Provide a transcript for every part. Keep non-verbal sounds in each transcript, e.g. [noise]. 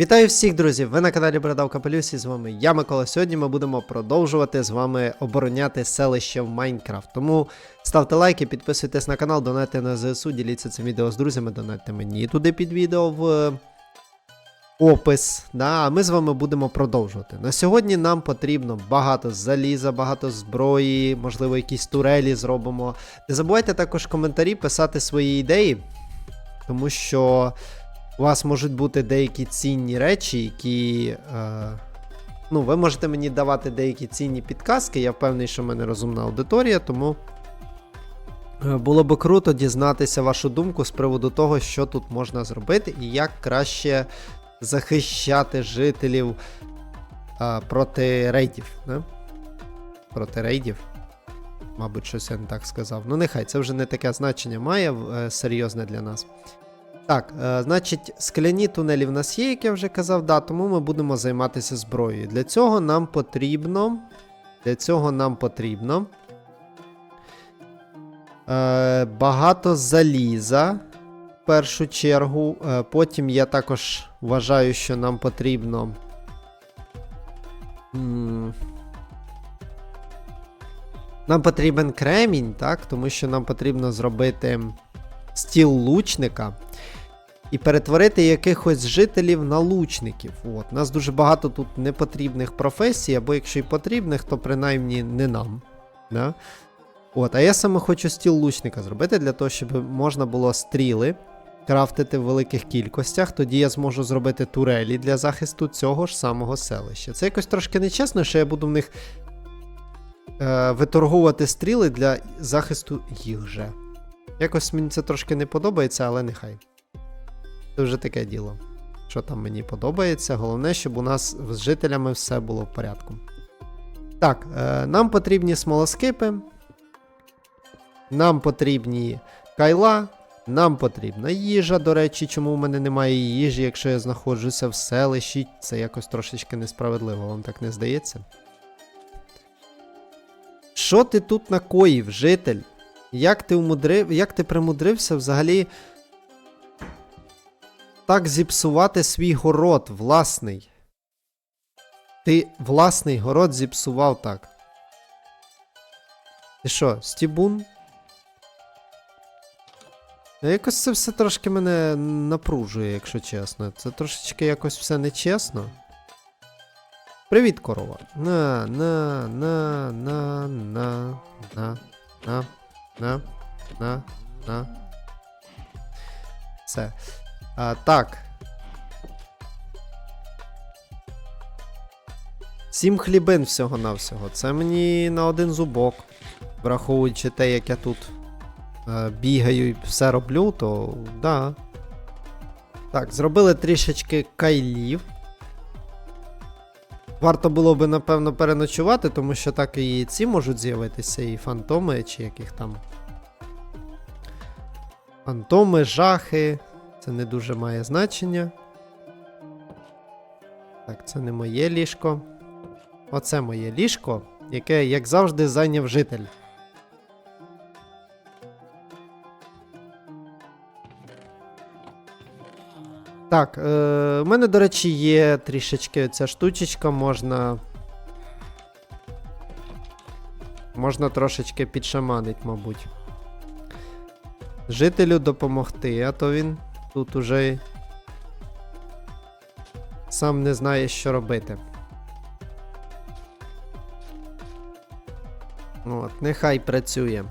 Вітаю всіх, друзі! Ви на каналі Брадав Капелюс і з вами я, Микола. Сьогодні ми будемо продовжувати з вами обороняти селище в Майнкрафт. Тому ставте лайки, підписуйтесь на канал, донайте на ЗСУ, діліться цим відео з друзями, донайте мені туди під відео в опис. Да, а ми з вами будемо продовжувати. На сьогодні нам потрібно багато заліза, багато зброї, можливо, якісь турелі зробимо. Не забувайте також в коментарі писати свої ідеї, тому що. У вас можуть бути деякі цінні речі, які. Е, ну, ви можете мені давати деякі цінні підказки. Я впевнений, що в мене розумна аудиторія, тому е, було би круто дізнатися вашу думку з приводу того, що тут можна зробити, і як краще захищати жителів е, проти рейдів. Не? Проти рейдів. Мабуть, щось я не так сказав. Ну, нехай, це вже не таке значення має е, серйозне для нас. Так, е, значить, скляні тунелі в нас є, як я вже казав, да, тому ми будемо займатися зброєю. Для цього нам потрібно. Для цього нам потрібно. Е, багато заліза. В першу чергу. Е, потім я також вважаю, що нам потрібно. Нам потрібен кремінь, так? Тому що нам потрібно зробити стіл лучника і перетворити якихось жителів на лучників. От. У нас дуже багато тут непотрібних професій, або якщо й потрібних, то принаймні не нам. Да? От, А я саме хочу стіл лучника зробити для того, щоб можна було стріли крафтити в великих кількостях. Тоді я зможу зробити турелі для захисту цього ж самого селища. Це якось трошки нечесно, що я буду в них е, виторгувати стріли для захисту їх же. Якось мені це трошки не подобається, але нехай. Це вже таке діло. Що там мені подобається. Головне, щоб у нас з жителями все було в порядку. Так, е, нам потрібні смолоскипи. Нам потрібні кайла. Нам потрібна їжа, до речі, чому в мене немає їжі, якщо я знаходжуся в селищі. Це якось трошечки несправедливо, вам так не здається? Що ти тут накоїв, житель? Як ти умудрив, як ти примудрився взагалі так зіпсувати свій город власний? Ти власний город зіпсував так. Ти що, стібун? Якось це все трошки мене напружує, якщо чесно. Це трошечки якось все нечесно. Привіт, корова. На, на, на, на, на, на, на, на, на, на. Все. А, так. Сім хлібин всього-навсього. Це мені на один зубок. Враховуючи те, як я тут е, бігаю і все роблю, то да. Так, зробили трішечки кайлів. Варто було би, напевно, переночувати, тому що так і ці можуть з'явитися, і фантоми, чи яких там. Фантоми, жахи. Це не дуже має значення. Так, це не моє ліжко. Оце моє ліжко, яке, як завжди, зайняв житель. Так, е, у мене, до речі, є трішечки ця штучечка, можна. Можна трошечки підшаманить, мабуть. Жителю допомогти, а то він тут уже сам не знає, що робити. От, нехай працює.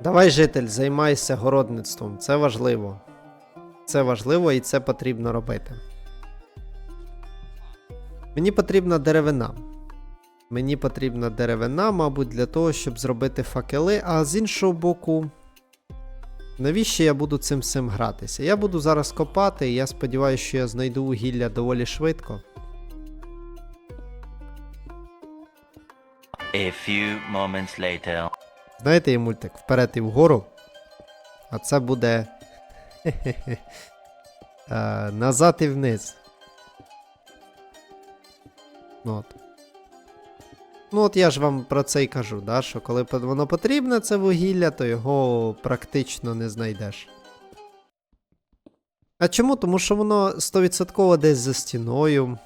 Давай, житель, займайся городництвом. Це важливо. Це важливо і це потрібно робити. Мені потрібна деревина. Мені потрібна деревина, мабуть, для того, щоб зробити факели, а з іншого боку. Навіщо я буду цим всім гратися? Я буду зараз копати, і я сподіваюся, що я знайду вугілля доволі швидко. A few moments later. Знаєте, є мультик вперед і вгору. А це буде. [laughs] е, назад і вниз. От. Ну, от я ж вам про це й кажу, да, що коли воно потрібне, це вугілля, то його практично не знайдеш. А чому? Тому що воно 100% десь за стіною,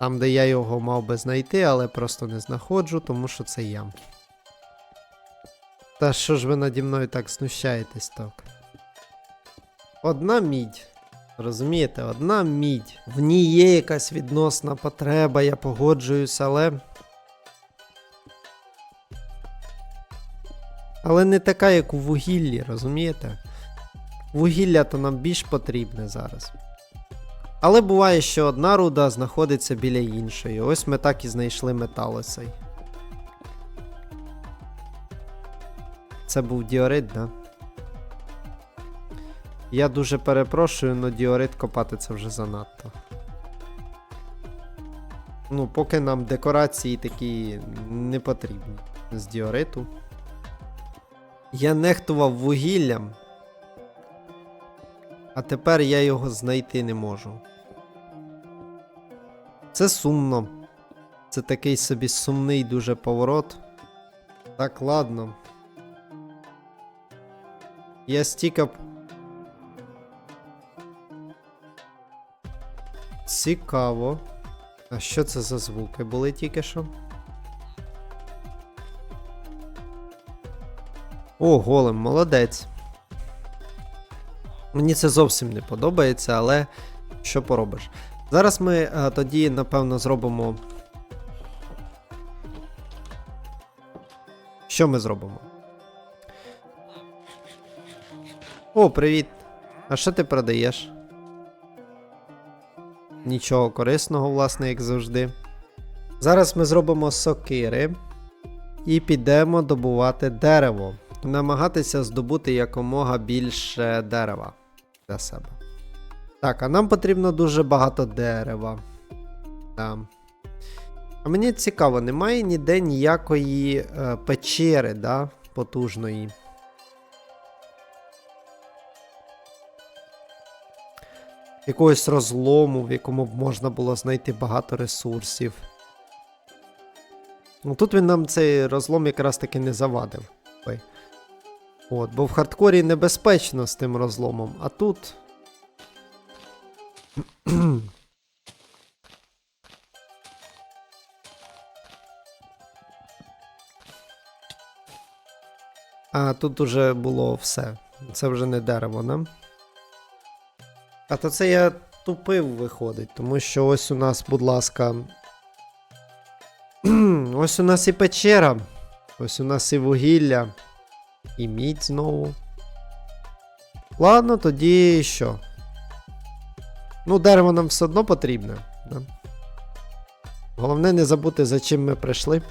там, де я його мав би знайти, але просто не знаходжу, тому що це ямки. Та що ж ви наді мною так знущаєтесь так? Одна мідь. Розумієте, одна мідь. В ній є якась відносна потреба, я погоджуюсь, але. Але не така, як у вугіллі, розумієте? Вугілля то нам більш потрібне зараз. Але буває, що одна руда знаходиться біля іншої. Ось ми так і знайшли металосей. Це був діорит, да? Я дуже перепрошую, але діорит копати це вже занадто. Ну, поки нам декорації такі не потрібні з діориту. Я нехтував вугіллям. А тепер я його знайти не можу. Це сумно. Це такий собі сумний дуже поворот. Так, ладно. Я стікав. Цікаво. А що це за звуки були тільки що? О, голем, молодець. Мені це зовсім не подобається, але що поробиш? Зараз ми е, тоді, напевно, зробимо. Що ми зробимо? О, привіт! А що ти продаєш? Нічого корисного, власне, як завжди. Зараз ми зробимо сокири і підемо добувати дерево. Намагатися здобути якомога більше дерева для себе. Так, а нам потрібно дуже багато дерева. Да. А мені цікаво, немає ніде ніякої е, печери, да, потужної. Якогось розлому, в якому б можна було знайти багато ресурсів. Ну тут він нам цей розлом якраз таки не завадив. От, бо в хардкорі небезпечно з тим розломом, а тут. [clears throat] А тут уже було все. Це вже не дерево, не? А то це я тупив виходить, тому що ось у нас, будь ласка. [clears throat] ось у нас і печера. Ось у нас і вугілля. І мідь знову. Ладно, тоді що? Ну, дерево нам все одно потрібне. Да? Головне не забути, за чим ми прийшли.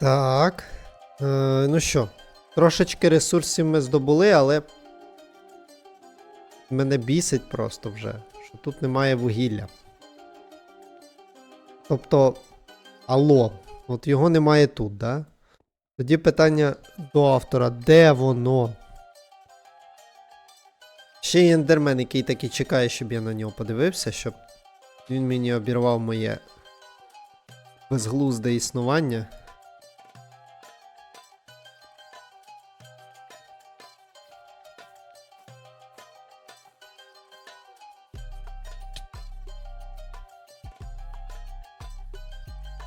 Так. Е, ну що, Трошечки ресурсів ми здобули, але. Мене бісить просто вже, що тут немає вугілля. Тобто, алло, от його немає тут, да? Тоді питання до автора: де воно? Ще є ендермен, який таки чекає, щоб я на нього подивився, щоб він мені обірвав моє безглузде існування.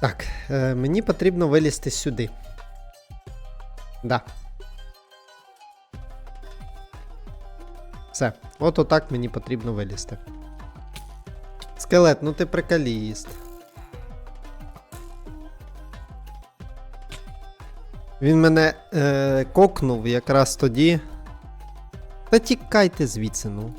Так, е, мені потрібно вилізти сюди. Да. Все. От отак мені потрібно вилізти. Скелет, ну ти приколіст. Він мене е, кокнув якраз тоді. Та тікайте звідси, ну.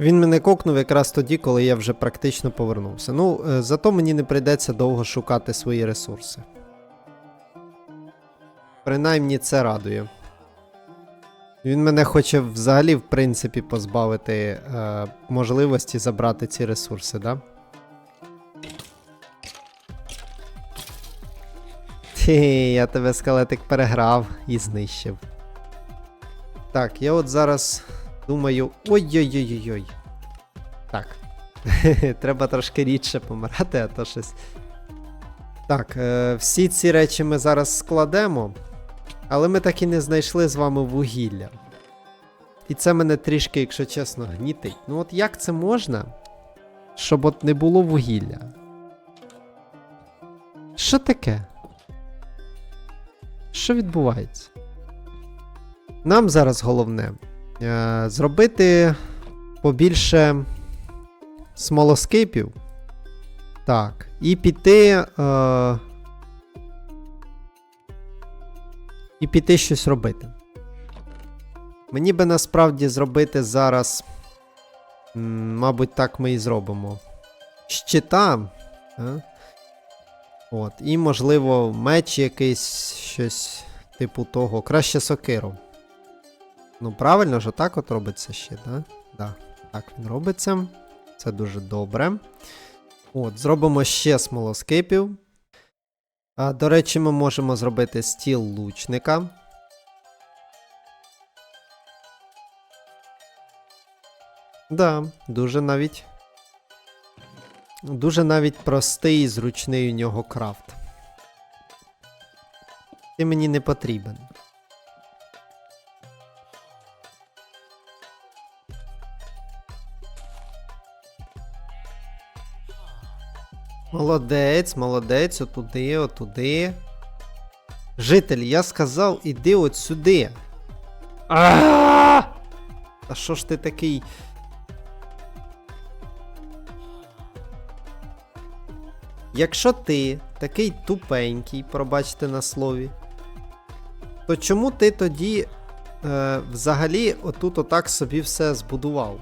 Він мене кокнув якраз тоді, коли я вже практично повернувся. Ну, е, зато мені не прийдеться довго шукати свої ресурси. Принаймні це радує. Він мене хоче взагалі, в принципі, позбавити е, можливості забрати ці ресурси, да? Хі, я тебе скелетик переграв і знищив. Так, я от зараз думаю. Ой-ой-ой-ой. Так. [laughs] Треба трошки рідше помирати, а то щось. Так, е, всі ці речі ми зараз складемо. Але ми так і не знайшли з вами вугілля. І це мене трішки, якщо чесно, гнітить. Ну от як це можна, щоб от не було вугілля? Що таке? Що відбувається? Нам зараз головне зробити побільше смолоскипів. Так. І піти. Е, і піти щось робити. Мені би насправді зробити зараз. Мабуть, так ми і зробимо. Щита. А? От. І, можливо, меч якийсь щось типу того. Краще сокиру. Ну, правильно ж, отак от робиться ще, да? Да. Так він робиться. Це дуже добре. От, зробимо ще смолоскипів. А, до речі, ми можемо зробити стіл лучника. Да, дуже навіть. Дуже навіть простий і зручний у нього крафт. Ти мені не потрібен. Молодець, молодець, отуди, отуди. Житель, я сказав, іди от сюди. А що ж ти такий? Якщо ти такий тупенький, пробачте на слові, то чому ти тоді е, взагалі отут отак собі все збудував?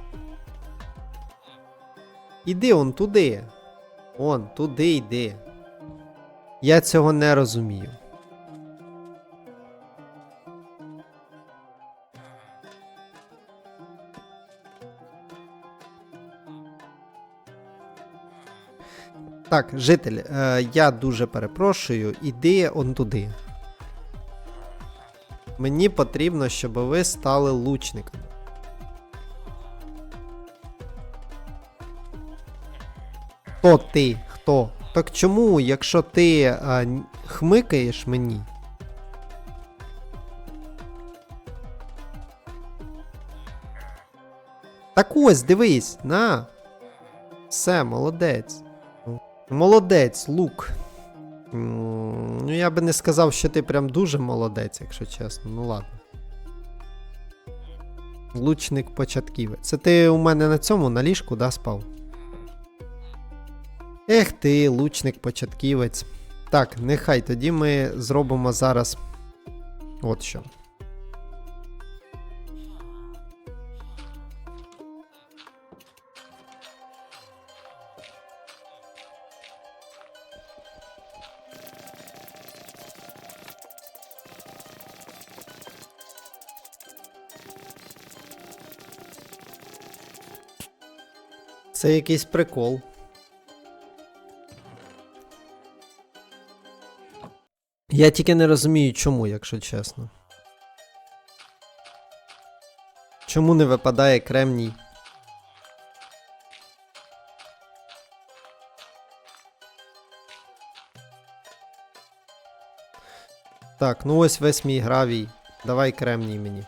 Іди он туди. Он, туди йди. Я цього не розумію. Так, житель, е, я дуже перепрошую, іди он туди. Мені потрібно, щоб ви стали лучниками. Хто ти? Хто? Так чому, якщо ти а, хмикаєш мені? Так ось, дивись, на. Все, молодець. Молодець, лук. Ну, я би не сказав, що ти прям дуже молодець, якщо чесно. Ну ладно. Лучник початківець. Це ти у мене на цьому на ліжку, да, спав? Ех ти, лучник-початківець. Так, нехай тоді ми зробимо зараз от що. Це якийсь прикол. Я тільки не розумію, чому, якщо чесно. Чому не випадає кремній? Так, ну ось весь мій гравій. Давай кремній мені.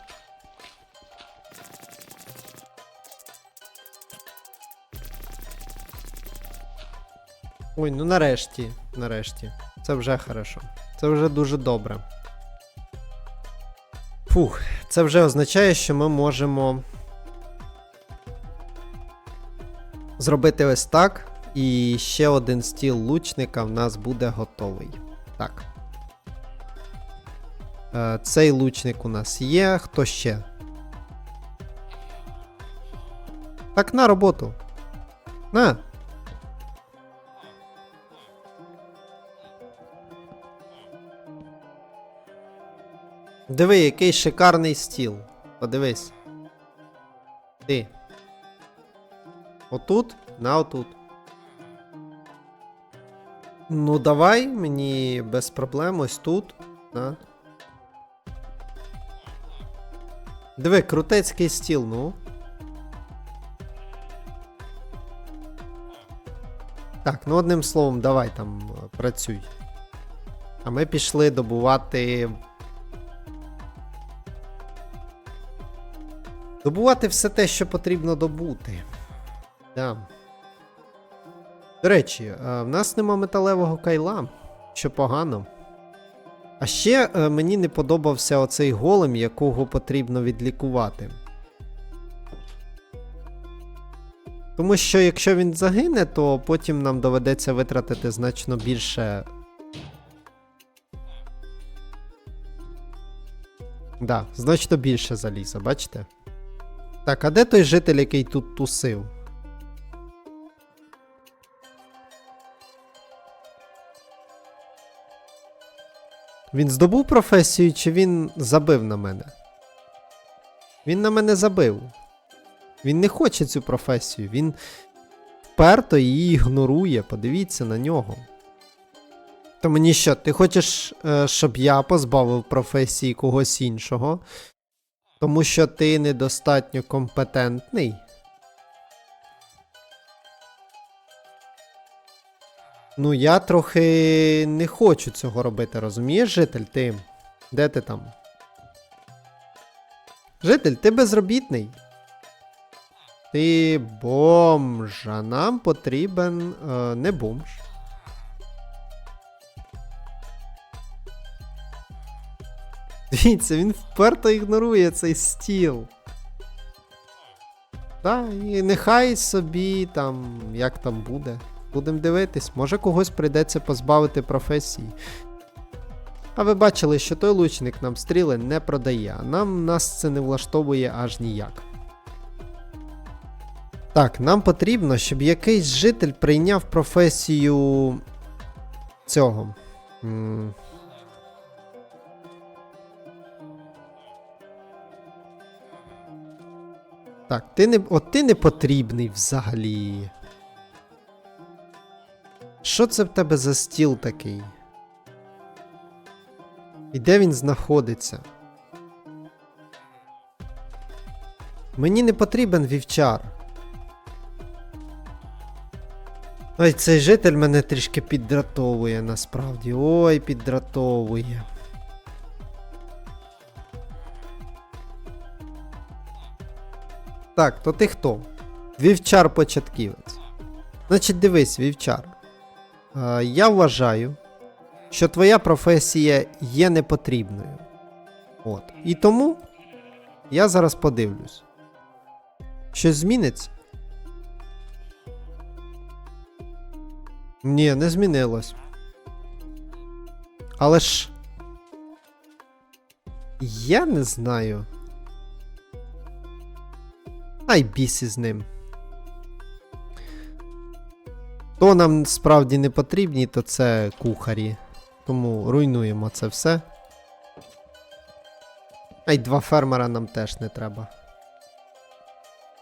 Ой, ну нарешті, нарешті. Це вже хорошо. Це вже дуже добре. Фух, це вже означає, що ми можемо зробити ось так. І ще один стіл лучника в нас буде готовий. Так. Е, цей лучник у нас є. Хто ще? Так, на роботу. На. Диви, який шикарний стіл. Подивись. Ти. Отут, на отут. Ну, давай мені без проблем ось тут. На. Диви, крутецький стіл, ну. Так, ну одним словом, давай там е, працюй. А ми пішли добувати Добувати все те, що потрібно добути. Да. До речі, е, в нас нема металевого кайла, що погано. А ще е, мені не подобався оцей голем, якого потрібно відлікувати. Тому що якщо він загине, то потім нам доведеться витратити значно більше. Да, значно більше заліза, бачите? Так, а де той житель, який тут тусив? Він здобув професію, чи він забив на мене? Він на мене забив. Він не хоче цю професію. Він вперто її ігнорує. Подивіться на нього. То мені що, ти хочеш, е, щоб я позбавив професії когось іншого? Тому що ти недостатньо компетентний. Ну, я трохи не хочу цього робити, розумієш, житель? Ти. Де ти там? Житель, ти безробітний. Ти бомж, а нам потрібен е, не бомж. Дивіться, він вперто ігнорує цей стіл. Да, і нехай собі там, як там буде. Будемо дивитись, може когось прийдеться позбавити професії. А ви бачили, що той лучник нам стріли не продає, а нам нас це не влаштовує аж ніяк. Так, нам потрібно, щоб якийсь житель прийняв професію цього. Так, ти не. От ти не потрібний взагалі. Що це в тебе за стіл такий? І де він знаходиться? Мені не потрібен вівчар. Ой, цей житель мене трішки піддратовує насправді. Ой, піддратовує. Так, то ти хто? Вівчар початківець. Значить, дивись, вівчар. Е, я вважаю, що твоя професія є непотрібною. От. І тому я зараз подивлюсь. Щось зміниться? Ні, не змінилось. Але ж. Я не знаю. Ай біс із ним. То нам справді не потрібні, то це кухарі. Тому руйнуємо це все. А й два фермера нам теж не треба.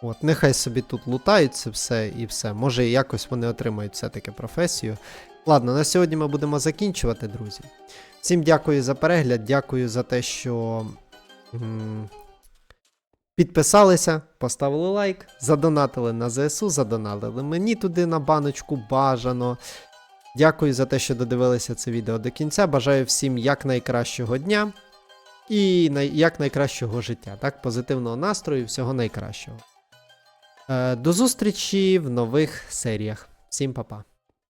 От, нехай собі тут лутають це все і все. Може, якось вони отримають все-таки професію. Ладно, на сьогодні ми будемо закінчувати, друзі. Всім дякую за перегляд, дякую за те, що підписалися, поставили лайк, задонатили на ЗСУ, задонатили мені туди на баночку бажано. Дякую за те, що додивилися це відео до кінця. Бажаю всім якнайкращого дня і най- якнайкращого життя. Так, позитивного настрою, всього найкращого. Е, до зустрічі в нових серіях. Всім па-па.